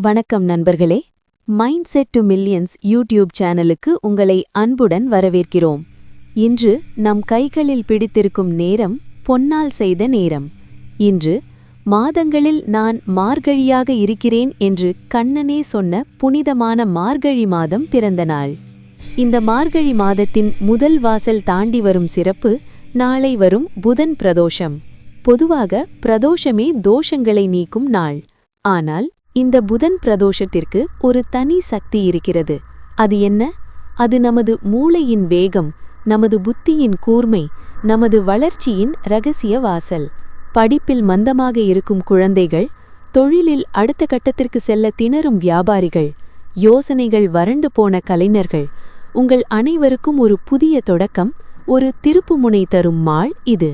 வணக்கம் நண்பர்களே. Mind set to millions YouTube சேனலுக்கு உங்களை அன்புடன் வரவேற்கிறோம். இன்று நம் கைகளில் பிடித்திருக்கும் நேரம் பொன்னால் செய்த நேரம். இன்று மாதங்களில் நான் மார்கழியாக இருக்கிறேன் என்று கண்ணனே சொன்ன புனிதமான மார்கழி மாதம் பிறந்த நாள். இந்த மார்கழி மாதத்தின் முதல் வாசல் தாண்டி வரும் சிறப்பு நாளை வரும் புதன் பிரதோஷம். பொதுவாக பிரதோஷமே தோஷங்களை நீக்கும் நாள். ஆனால் இந்த புதன் பிரதோஷத்திற்கு ஒரு தனி சக்தி இருக்கிறது. அது என்ன? அது நமது மூளையின் வேகம் நமது புத்தியின் கூர்மை நமது வளர்ச்சியின் ரகசிய வாசல். படிப்பில் மந்தமாக இருக்கும் குழந்தைகள் தொழிலில் அடுத்த கட்டத்திற்கு செல்ல திணறும் வியாபாரிகள் யோசனைகள் வறண்டு போன கலைஞர்கள் உங்கள் அனைவருக்கும் ஒரு புதிய தொடக்கம் ஒரு திருப்புமுனை தரும் மாள் இது.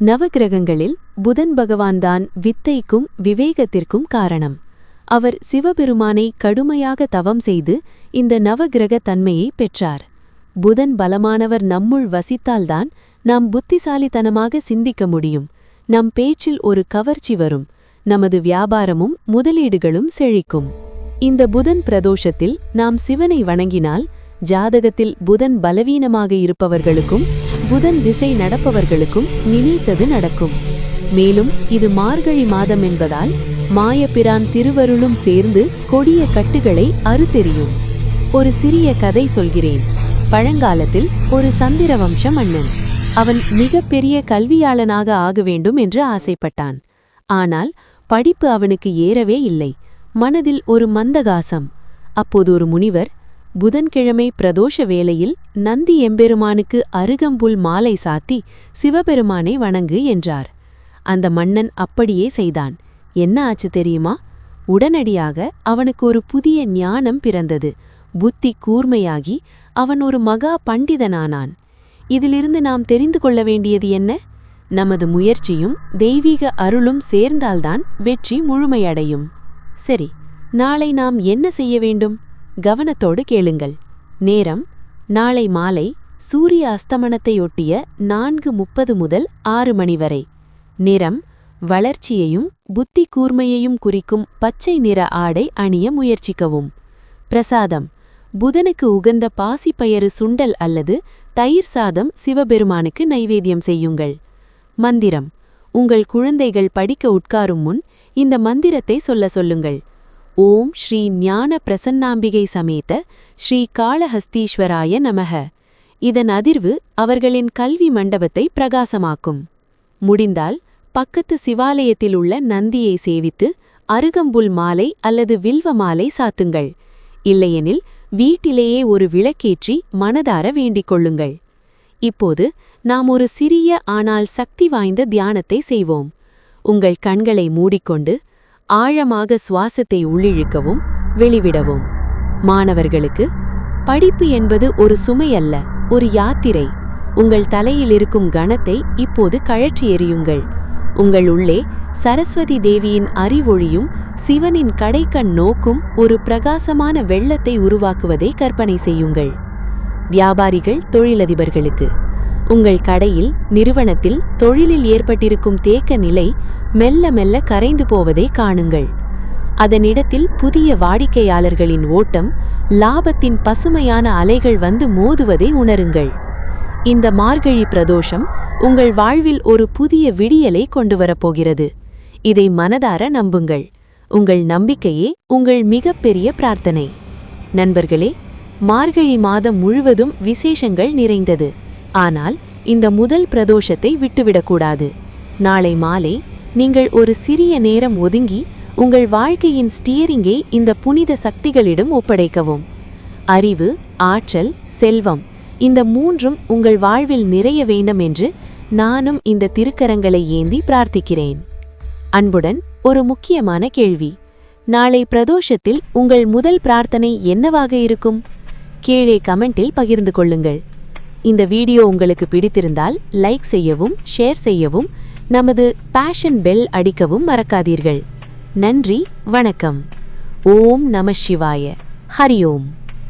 நவகிரகங்களில் புதன் பகவான்தான் வித்தைக்கும் விவேகத்திற்கும் காரணம். அவர் சிவபெருமானை கடுமையாக தவம் செய்து இந்த நவகிரக தன்மையை பெற்றார். புதன் பலமானவர் நம்முள் வசித்தால்தான் நாம் புத்திசாலித்தனமாக சிந்திக்க முடியும். நம் பேச்சில் ஒரு கவர்ச்சி வரும். நமது வியாபாரமும் முதலீடுகளும் செழிக்கும். இந்த புதன் பிரதோஷத்தில் நாம் சிவனை வணங்கினால் ஜாதகத்தில் புதன் பலவீனமாக இருப்பவர்களுக்கும் புதன் திசை நடப்பவர்களுக்கும் நினைத்தது நடக்கும். மேலும் இது மார்கழி மாதம் என்பதால் மாயப்பிரான் திருவருளும் சேர்ந்து கொடிய கட்டுகளை அறுத்தெறியும். ஒரு சிறிய கதை சொல்கிறேன். பழங்காலத்தில் ஒரு சந்திர வம்ச மன்னன். அவன் மிகப்பெரிய கல்வியாளனாக ஆக வேண்டும் என்று ஆசைப்பட்டான். ஆனால் படிப்பு அவனுக்கு ஏறவே இல்லை. மனதில் ஒரு மந்தகாசம். அப்போது ஒரு முனிவர் புதன்கிழமை பிரதோஷ வேளையில் நந்தி எம்பெருமானுக்கு அருகம்புல் மாலை சாத்தி சிவபெருமானை வணங்கு என்றார். அந்த மன்னன் அப்படியே செய்தான். என்ன ஆச்சு தெரியுமா? உடனடியாக அவனுக்கு ஒரு புதிய ஞானம் பிறந்தது. புத்தி கூர்மையாகி அவன் ஒரு மகா பண்டிதனானான். இதிலிருந்து நாம் தெரிந்து கொள்ள வேண்டியது என்ன? நமது முயற்சியும் தெய்வீக அருளும் சேர்ந்தால்தான் வெற்றி முழுமையடையும். சரி நாளை நாம் என்ன செய்ய வேண்டும்? கவனத்தோடு கேளுங்கள். நேரம் நாளை மாலை சூரிய அஸ்தமனத்தையொட்டிய நான்கு முப்பது முதல் ஆறு மணி வரை. நிறம் வளர்ச்சியையும் புத்தி கூர்மையையும் குறிக்கும் பச்சை நிற ஆடை அணிய முயற்சிக்கவும். பிரசாதம். புதனுக்கு உகந்த பாசிப்பயறு சுண்டல் அல்லது தயிர் சாதம் சிவபெருமானுக்கு நைவேத்தியம் செய்யுங்கள். மந்திரம். உங்கள் குழந்தைகள் படிக்க உட்காரும் முன் இந்த மந்திரத்தை சொல்ல சொல்லுங்கள். ஓம் ஸ்ரீ ஞான பிரசன்னாம்பிகை சமேத ஸ்ரீ காளஹஸ்தீஸ்வராய நமக. இதன் அதிர்வு அவர்களின் கல்வி மண்டபத்தை பிரகாசமாக்கும். முடிந்தால் பக்கத்து சிவாலயத்தில் உள்ள நந்தியை சேவித்து அருகம்புல் மாலை அல்லது வில்வ மாலை சாத்துங்கள். இல்லையெனில் வீட்டிலேயே ஒரு விளக்கேற்றி மனதார வேண்டிக் கொள்ளுங்கள். இப்போது நாம் ஒரு சிறிய ஆனால் சக்தி வாய்ந்த தியானத்தை செய்வோம். உங்கள் கண்களை மூடிக்கொண்டு ஆழமாக சுவாசத்தை உள்ளிழுக்கவும் வெளிவிடவும். மாணவர்களுக்கு படிப்பு என்பது ஒரு சுமை அல்ல ஒரு யாத்திரை. உங்கள் தலையில் இருக்கும் கணத்தை இப்போது கழற்றி எறியுங்கள். உங்கள் உள்ளே சரஸ்வதி தேவியின் அறிவொழியும் சிவனின் கடைக்கண் நோக்கும் ஒரு பிரகாசமான வெள்ளத்தை உருவாக்குவதை கற்பனை செய்யுங்கள். வியாபாரிகள் தொழிலதிபர்களுக்கு உங்கள் கடையில் நிறுவனத்தில் தொழிலில் ஏற்பட்டிருக்கும் தேக்க நிலை மெல்ல மெல்ல கரைந்து போவதை காணுங்கள். அதனிடத்தில் புதிய வாடிக்கையாளர்களின் ஓட்டம் லாபத்தின் பசுமையான அலைகள் வந்து மோதுவதை உணருங்கள். இந்த மார்கழி பிரதோஷம் உங்கள் வாழ்வில் ஒரு புதிய விடியலை கொண்டு வரப்போகிறது இதை மனதார நம்புங்கள். உங்கள் நம்பிக்கையே உங்கள் மிகப்பெரிய பிரார்த்தனை. நண்பர்களே மார்கழி மாதம் முழுவதும் விசேஷங்கள் நிறைந்தது. ஆனால் இந்த முதல் பிரதோஷத்தை விட்டுவிடக்கூடாது. நாளை மாலை நீங்கள் ஒரு சிறிய நேரம் ஒதுங்கி உங்கள் வாழ்க்கையின் ஸ்டியரிங்கை இந்த புனித சக்திகளிடம் ஒப்படைக்கவும். அறிவு ஆற்றல் செல்வம் இந்த மூன்றும் உங்கள் வாழ்வில் நிறைய வேண்டும் என்று நானும் இந்த திருக்கரங்களை ஏந்தி பிரார்த்திக்கிறேன். அன்புடன் ஒரு முக்கியமான கேள்வி. நாளை பிரதோஷத்தில் உங்கள் முதல் பிரார்த்தனை என்னவாக இருக்கும்? கீழே கமெண்டில் பகிர்ந்து கொள்ளுங்கள். இந்த வீடியோ உங்களுக்கு பிடித்திருந்தால் லைக் செய்யவும் ஷேர் செய்யவும் நமது பேஷன் பெல் அடிக்கவும் மறக்காதீர்கள். நன்றி வணக்கம். ஓம் நம சிவாய. ஹரி ஓம்.